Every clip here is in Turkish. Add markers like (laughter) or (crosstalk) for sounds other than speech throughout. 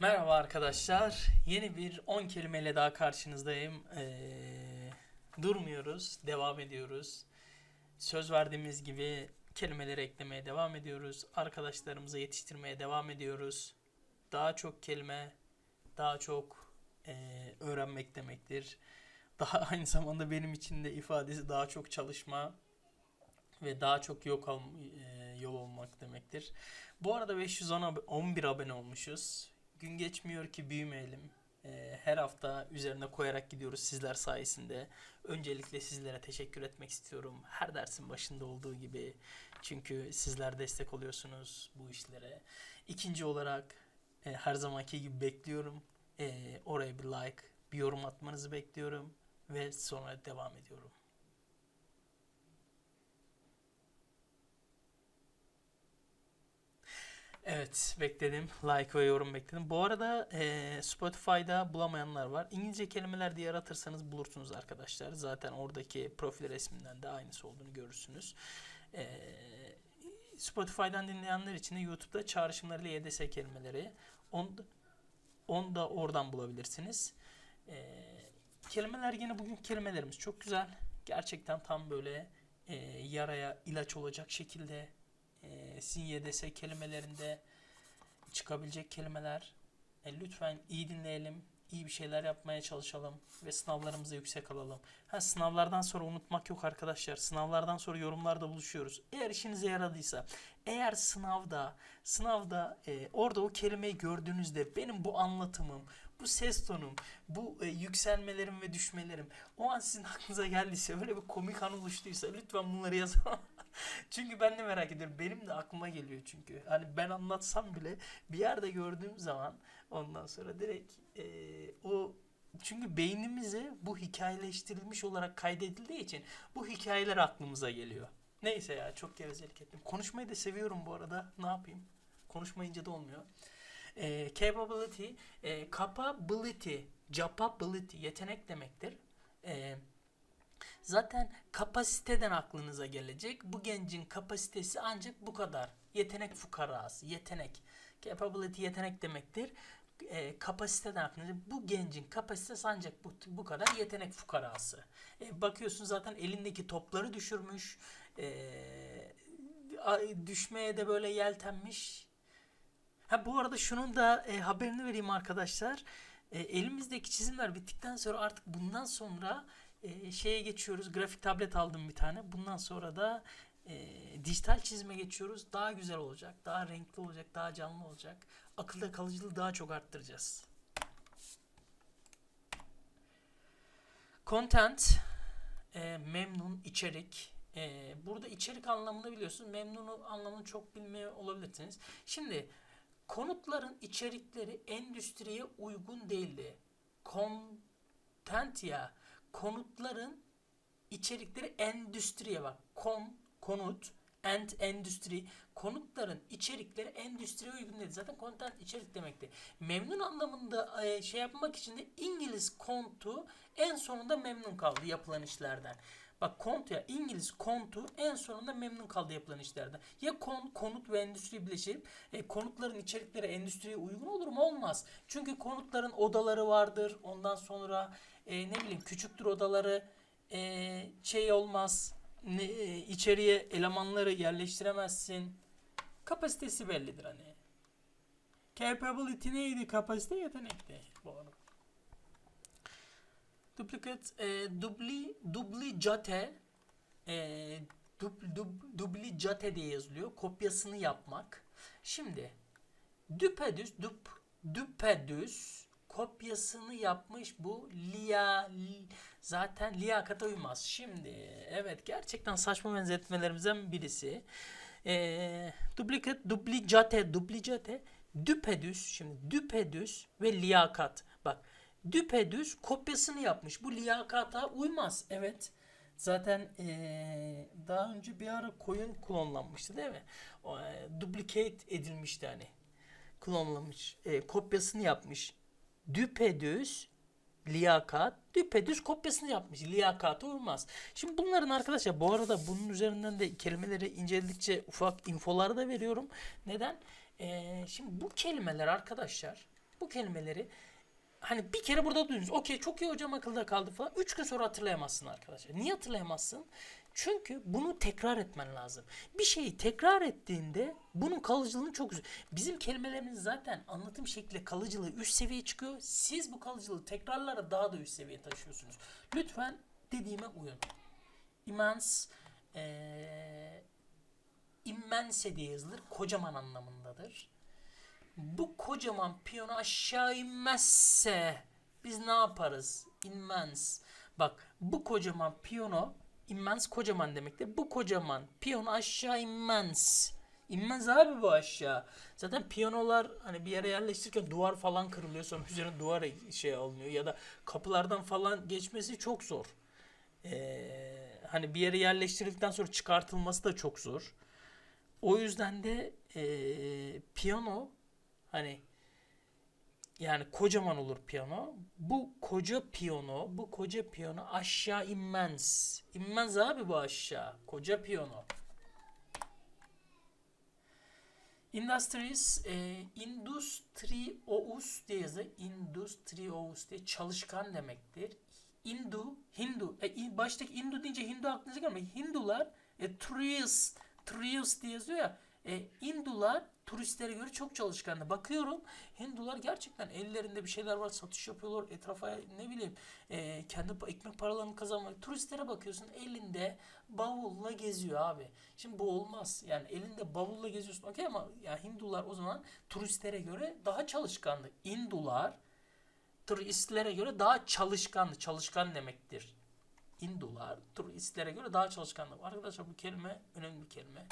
Merhaba arkadaşlar. Yeni bir 10 kelimeyle daha karşınızdayım. Ee, durmuyoruz, devam ediyoruz. Söz verdiğimiz gibi kelimeleri eklemeye devam ediyoruz. Arkadaşlarımızı yetiştirmeye devam ediyoruz. Daha çok kelime, daha çok ee, öğrenmek demektir. (laughs) Daha aynı zamanda benim için de ifadesi daha çok çalışma ve daha çok yok al, ee, yol olmak demektir. Bu arada 511 abone olmuşuz. Gün geçmiyor ki büyümeyelim. Ee, her hafta üzerine koyarak gidiyoruz sizler sayesinde. Öncelikle sizlere teşekkür etmek istiyorum. Her dersin başında olduğu gibi. Çünkü sizler destek oluyorsunuz bu işlere. İkinci olarak e, her zamanki gibi bekliyorum. E, oraya bir like, bir yorum atmanızı bekliyorum. Ve sonra devam ediyorum. Evet bekledim. Like ve yorum bekledim. Bu arada eee, Spotify'da bulamayanlar var. İngilizce kelimeler diye aratırsanız bulursunuz arkadaşlar. Zaten oradaki profil resminden de aynısı olduğunu görürsünüz. Eee, Spotify'dan dinleyenler için de YouTube'da çağrışımlarıyla YDS kelimeleri. Onu onu da oradan bulabilirsiniz. Eee, kelimeler yine bugün kelimelerimiz çok güzel. Gerçekten tam böyle eee, yaraya ilaç olacak şekilde e, sizin YDS kelimelerinde çıkabilecek kelimeler. E, lütfen iyi dinleyelim, iyi bir şeyler yapmaya çalışalım ve sınavlarımızı yüksek alalım. Ha, sınavlardan sonra unutmak yok arkadaşlar. Sınavlardan sonra yorumlarda buluşuyoruz. Eğer işinize yaradıysa, eğer sınavda, sınavda e, orada o kelimeyi gördüğünüzde benim bu anlatımım, bu ses tonum, bu e, yükselmelerim ve düşmelerim o an sizin aklınıza geldiyse, öyle bir komik an oluştuysa lütfen bunları yazın. (laughs) çünkü ben de merak ediyorum. Benim de aklıma geliyor çünkü. Hani ben anlatsam bile bir yerde gördüğüm zaman ondan sonra direkt e, o çünkü beynimize bu hikayeleştirilmiş olarak kaydedildiği için bu hikayeler aklımıza geliyor. Neyse ya çok gevezelik ettim. Konuşmayı da seviyorum bu arada. Ne yapayım? Konuşmayınca da olmuyor. E, capability, e, capability, capability yetenek demektir. E, Zaten kapasiteden aklınıza gelecek. Bu gencin kapasitesi ancak bu kadar. Yetenek fukarası, yetenek. Capability yetenek demektir. E, kapasiteden aklınıza bu gencin kapasitesi ancak bu, bu kadar yetenek fukarası. E, bakıyorsun zaten elindeki topları düşürmüş. E, düşmeye de böyle yeltenmiş. Ha bu arada şunun da e, haberini vereyim arkadaşlar. E, elimizdeki çizimler bittikten sonra artık bundan sonra e, şeye geçiyoruz. Grafik tablet aldım bir tane. Bundan sonra da e, dijital çizime geçiyoruz. Daha güzel olacak, daha renkli olacak, daha canlı olacak. Akılda kalıcılığı daha çok arttıracağız. Content, e, memnun, içerik. E, burada içerik anlamını biliyorsunuz. Memnunu anlamını çok bilmiyor olabilirsiniz. Şimdi konutların içerikleri endüstriye uygun değildi. Content ya konutların içerikleri endüstriye bak. Kon, konut, and endüstri. Konutların içerikleri endüstriye uygun değil. Zaten content içerik demekti. Memnun anlamında e, şey yapmak için de İngiliz kontu en sonunda memnun kaldı yapılan işlerden. Bak kont ya İngiliz kontu en sonunda memnun kaldı yapılan işlerden. Ya kon, konut ve endüstri birleşip e, konutların içerikleri endüstriye uygun olur mu? Olmaz. Çünkü konutların odaları vardır. Ondan sonra e, ne bileyim küçüktür odaları e, şey olmaz ne, e, içeriye elemanları yerleştiremezsin. Kapasitesi bellidir hani. Capability neydi? Kapasite yetenekti. Bu duplicate e, dubli duplicate e, dub, dub, duplicate diye yazılıyor. Kopyasını yapmak. Şimdi düpedüz dup düpedüz kopyasını yapmış bu Lia li- zaten liyakata uymaz. Şimdi evet gerçekten saçma benzetmelerimizden birisi. Ee, duplikat, duplicate, duplicate, düpedüz, şimdi düpedüz ve liyakat. Bak düpedüz kopyasını yapmış. Bu liyakata uymaz. Evet. Zaten ee, daha önce bir ara koyun klonlanmıştı değil mi? O, e, duplicate edilmişti hani. Klonlamış. E, kopyasını yapmış düpedüz liyakat düpedüz kopyasını yapmış. Liyakata uymaz. Şimdi bunların arkadaşlar bu arada bunun üzerinden de kelimeleri inceledikçe ufak infolar da veriyorum. Neden? Ee, şimdi bu kelimeler arkadaşlar Bu kelimeleri hani bir kere burada duydunuz. Okey çok iyi hocam akılda kaldı falan. Üç gün sonra hatırlayamazsın arkadaşlar. Niye hatırlayamazsın? Çünkü bunu tekrar etmen lazım. Bir şeyi tekrar ettiğinde bunun kalıcılığını çok güzel. Bizim kelimelerimiz zaten anlatım şekli kalıcılığı üst seviyeye çıkıyor. Siz bu kalıcılığı tekrarlara daha da üst seviyeye taşıyorsunuz. Lütfen dediğime uyun. Immense eee immense diye yazılır. Kocaman anlamındadır. Bu kocaman piyano aşağı inmezse biz ne yaparız? Immens. Bak bu kocaman piyano immens kocaman demektir. Bu kocaman piyano aşağı immens. İnmez abi bu aşağı. Zaten piyanolar hani bir yere yerleştirirken duvar falan kırılıyor sonra üzerine duvar şey alınıyor ya da kapılardan falan geçmesi çok zor. Ee, hani bir yere yerleştirildikten sonra çıkartılması da çok zor. O yüzden de eee, piyano hani yani kocaman olur piyano. Bu koca piyano, bu koca piyano aşağı inmez. İnmez abi bu aşağı. Koca piyano. Industries, e, industrious diye yazılır. Industrious diye çalışkan demektir. Hindu, Hindu. E, baştaki Hindu deyince Hindu aklınıza gelmiyor. Hindular e, tourists, tourists diye yazıyor ya. E, Hindular turistlere göre çok çalışkandı. Bakıyorum Hindular gerçekten ellerinde bir şeyler var, satış yapıyorlar. Etrafa ne bileyim e, kendi ekmek paralarını kazanmak. Turistlere bakıyorsun elinde bavulla geziyor abi. Şimdi bu olmaz. Yani elinde bavulla geziyorsun okey ama ya Hindular o zaman turistlere göre daha çalışkandı. Hindular turistlere göre daha çalışkandı. Çalışkan demektir. Hindular turistlere göre daha çalışkandı. Arkadaşlar bu kelime önemli bir kelime.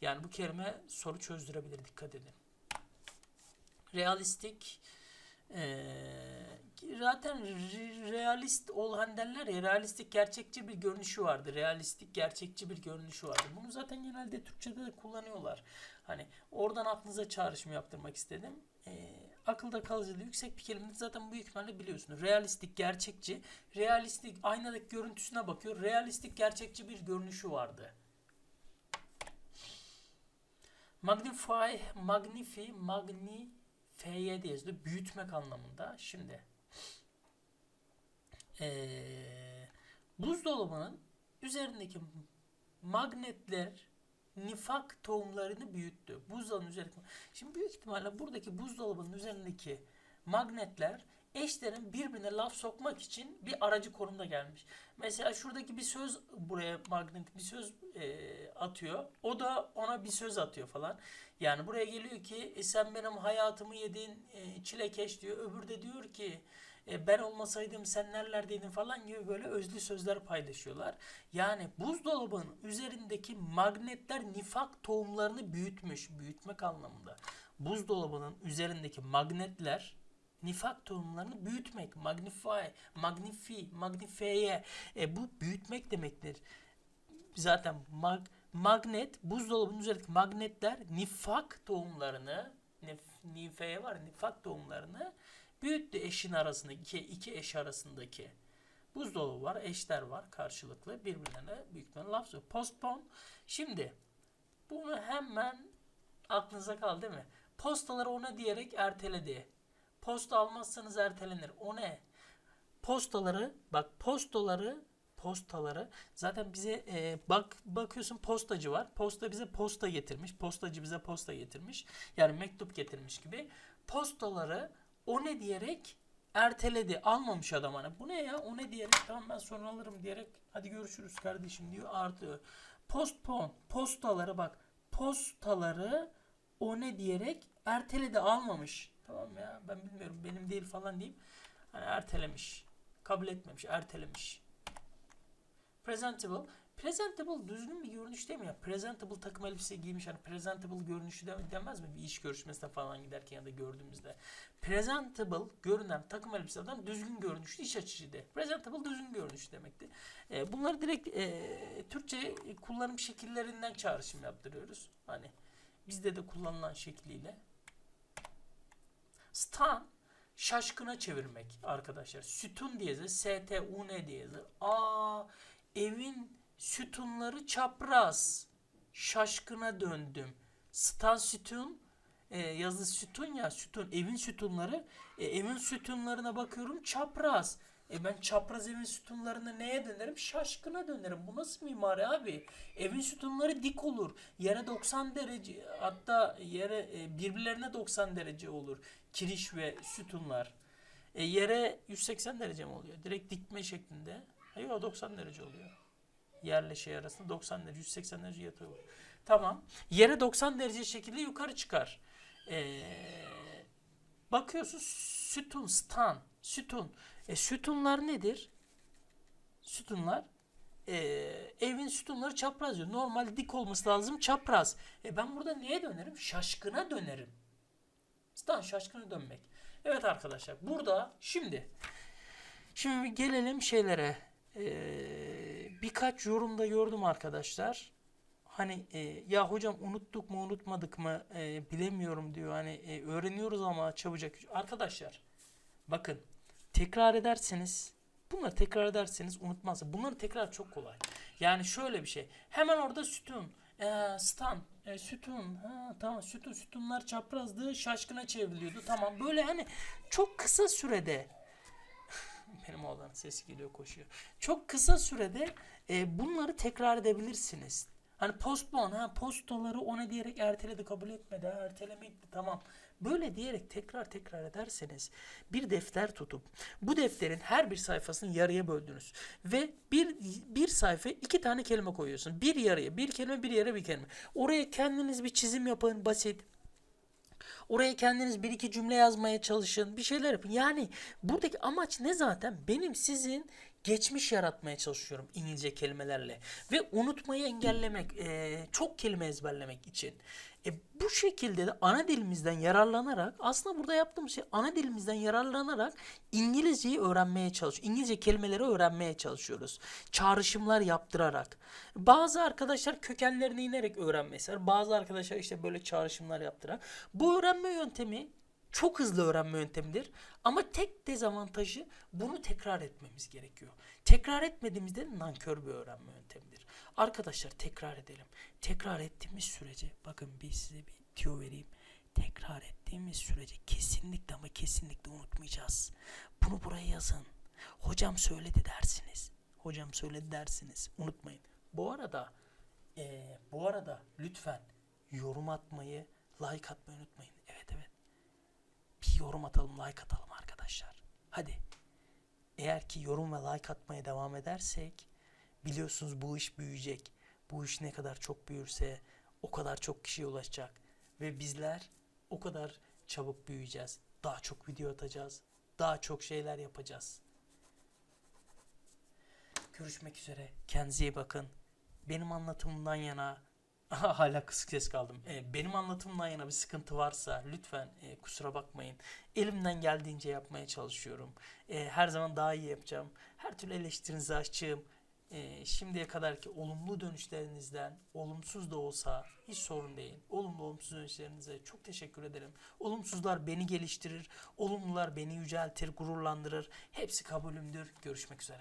Yani bu kelime soru çözdürebilir. Dikkat edin. Realistik eee, zaten re- realist olan derler ya realistik gerçekçi bir görünüşü vardı. Realistik gerçekçi bir görünüşü vardı. Bunu zaten genelde Türkçe'de de kullanıyorlar. Hani oradan aklınıza çağrışım yaptırmak istedim. Eee, akılda kalıcılığı yüksek bir kelime zaten bu ihtimalle biliyorsunuz. Realistik, gerçekçi. Realistik aynadaki görüntüsüne bakıyor. Realistik, gerçekçi bir görünüşü vardı. Magnify, magnify, magnify diye yazılıyor. Büyütmek anlamında. Şimdi eee buzdolabının üzerindeki magnetler nifak tohumlarını büyüttü. Buzdolabının üzerindeki Şimdi büyük ihtimalle buradaki buzdolabının üzerindeki magnetler eşlerin birbirine laf sokmak için bir aracı konumda gelmiş. Mesela şuradaki bir söz buraya magnet bir söz e, atıyor. O da ona bir söz atıyor falan. Yani buraya geliyor ki "E, sen benim hayatımı yedin e, çilekeş diyor. Öbürü de diyor ki "E, ben olmasaydım sen nerelerdeydin falan gibi böyle özlü sözler paylaşıyorlar. Yani buzdolabının üzerindeki magnetler nifak tohumlarını büyütmüş. Büyütmek anlamında. Buzdolabının üzerindeki magnetler nifak tohumlarını büyütmek, magnify, magnifi, magnifeye. E, bu büyütmek demektir. Zaten mag, magnet, buzdolabının üzerindeki magnetler nifak tohumlarını, nif, nifeye var, nifak tohumlarını büyüttü eşin arasında, iki, iki eş arasındaki. Buzdolabı var, eşler var karşılıklı birbirlerine büyütmen laf. Postpone. Şimdi bunu hemen aklınıza kaldı değil mi? Postaları ona diyerek erteledi. Posta almazsanız ertelenir. O ne? Postaları bak postaları postaları zaten bize e, bak bakıyorsun postacı var. Posta bize posta getirmiş. Postacı bize posta getirmiş. Yani mektup getirmiş gibi. Postaları o ne diyerek erteledi. Almamış adam hani. Bu ne ya? O ne diyerek tamam ben sonra alırım diyerek hadi görüşürüz kardeşim diyor artıyor. Postpone postaları bak postaları o ne diyerek erteledi almamış. Tamam ya ben bilmiyorum benim değil falan deyip hani ertelemiş. Kabul etmemiş, ertelemiş. Presentable. Presentable düzgün bir görünüş değil mi ya? Presentable takım elbise giymiş. Hani presentable görünüşü de, demez mi? Bir iş görüşmesine falan giderken ya da gördüğümüzde. Presentable görünen takım elbise adam düzgün görünüşlü iş açıcı de. Presentable düzgün görünüş demekti. E, bunları direkt e, Türkçe kullanım şekillerinden çağrışım yaptırıyoruz. Hani bizde de kullanılan şekliyle. Stan şaşkına çevirmek arkadaşlar. Sütun diye yazılır. S-T-U-N diye yazılır. Aa evin sütunları çapraz. Şaşkına döndüm. Stan sütun e, yazı sütun ya sütun evin sütunları e, evin sütunlarına bakıyorum çapraz. E ben çapraz evin sütunlarını neye dönerim? Şaşkına dönerim. Bu nasıl mimari abi? Evin sütunları dik olur. Yere 90 derece hatta yere e, birbirlerine 90 derece olur. Kiriş ve sütunlar. E, yere 180 derece mi oluyor? Direkt dikme şeklinde. Hayır 90 derece oluyor. Yerle şey arasında 90 derece 180 derece yatıyor. Tamam. Yere 90 derece şekilde yukarı çıkar. Ee, bakıyorsun sütun, stan, sütun. E, sütunlar nedir? Sütunlar e, evin sütunları çapraz diyor. Normal dik olması lazım çapraz. E, ben burada neye dönerim? Şaşkına dönerim. Stan şaşkına dönmek. Evet arkadaşlar burada şimdi şimdi gelelim şeylere. Ee, birkaç yorumda gördüm arkadaşlar. Hani e, ya hocam unuttuk mu unutmadık mı e, bilemiyorum diyor. Hani e, öğreniyoruz ama çabucak. Arkadaşlar bakın tekrar ederseniz bunları tekrar ederseniz unutmazsınız. Bunları tekrar çok kolay. Yani şöyle bir şey. Hemen orada sütun, e, stan, e, sütun, ha, tamam sütun, sütunlar çaprazdı, şaşkına çevriliyordu. Tamam böyle hani çok kısa sürede (laughs) benim oğlanın sesi geliyor koşuyor. Çok kısa sürede e, bunları tekrar edebilirsiniz. Hani postpone ha postaları ona diyerek erteledi kabul etmedi ha ertelemekti tamam. Böyle diyerek tekrar tekrar ederseniz bir defter tutup bu defterin her bir sayfasını yarıya böldünüz ve bir bir sayfa iki tane kelime koyuyorsun. Bir yarıya bir kelime bir yere bir kelime. Oraya kendiniz bir çizim yapın basit. Oraya kendiniz bir iki cümle yazmaya çalışın. Bir şeyler yapın. Yani buradaki amaç ne zaten? Benim sizin geçmiş yaratmaya çalışıyorum İngilizce kelimelerle. Ve unutmayı engellemek, eee, çok kelime ezberlemek için. E, bu şekilde de ana dilimizden yararlanarak aslında burada yaptığımız şey ana dilimizden yararlanarak İngilizceyi öğrenmeye çalışıyoruz. İngilizce kelimeleri öğrenmeye çalışıyoruz. Çağrışımlar yaptırarak. Bazı arkadaşlar kökenlerine inerek öğrenmeyi ister. Bazı arkadaşlar işte böyle çağrışımlar yaptırarak. Bu öğrenme yöntemi çok hızlı öğrenme yöntemidir. Ama tek dezavantajı bunu tekrar etmemiz gerekiyor. Tekrar etmediğimizde nankör bir öğrenme yöntemidir. Arkadaşlar tekrar edelim. Tekrar ettiğimiz sürece bakın bir size bir tüyo vereyim. Tekrar ettiğimiz sürece kesinlikle ama kesinlikle unutmayacağız. Bunu buraya yazın. Hocam söyledi dersiniz. Hocam söyledi dersiniz. Unutmayın. Bu arada eee, bu arada lütfen yorum atmayı, like atmayı unutmayın. Yorum atalım, like atalım arkadaşlar. Hadi. Eğer ki yorum ve like atmaya devam edersek biliyorsunuz bu iş büyüyecek. Bu iş ne kadar çok büyürse o kadar çok kişiye ulaşacak. Ve bizler o kadar çabuk büyüyeceğiz. Daha çok video atacağız. Daha çok şeyler yapacağız. Görüşmek üzere. Kendinize iyi bakın. Benim anlatımımdan yana hala kısık ses kaldım. Ee, benim anlatımımdan yana bir sıkıntı varsa lütfen e, kusura bakmayın. Elimden geldiğince yapmaya çalışıyorum. E, her zaman daha iyi yapacağım. Her türlü eleştirinize açığım. E, şimdiye kadarki olumlu dönüşlerinizden, olumsuz da olsa hiç sorun değil. Olumlu olumsuz dönüşlerinize çok teşekkür ederim. Olumsuzlar beni geliştirir, olumlular beni yüceltir, gururlandırır. Hepsi kabulümdür. Görüşmek üzere.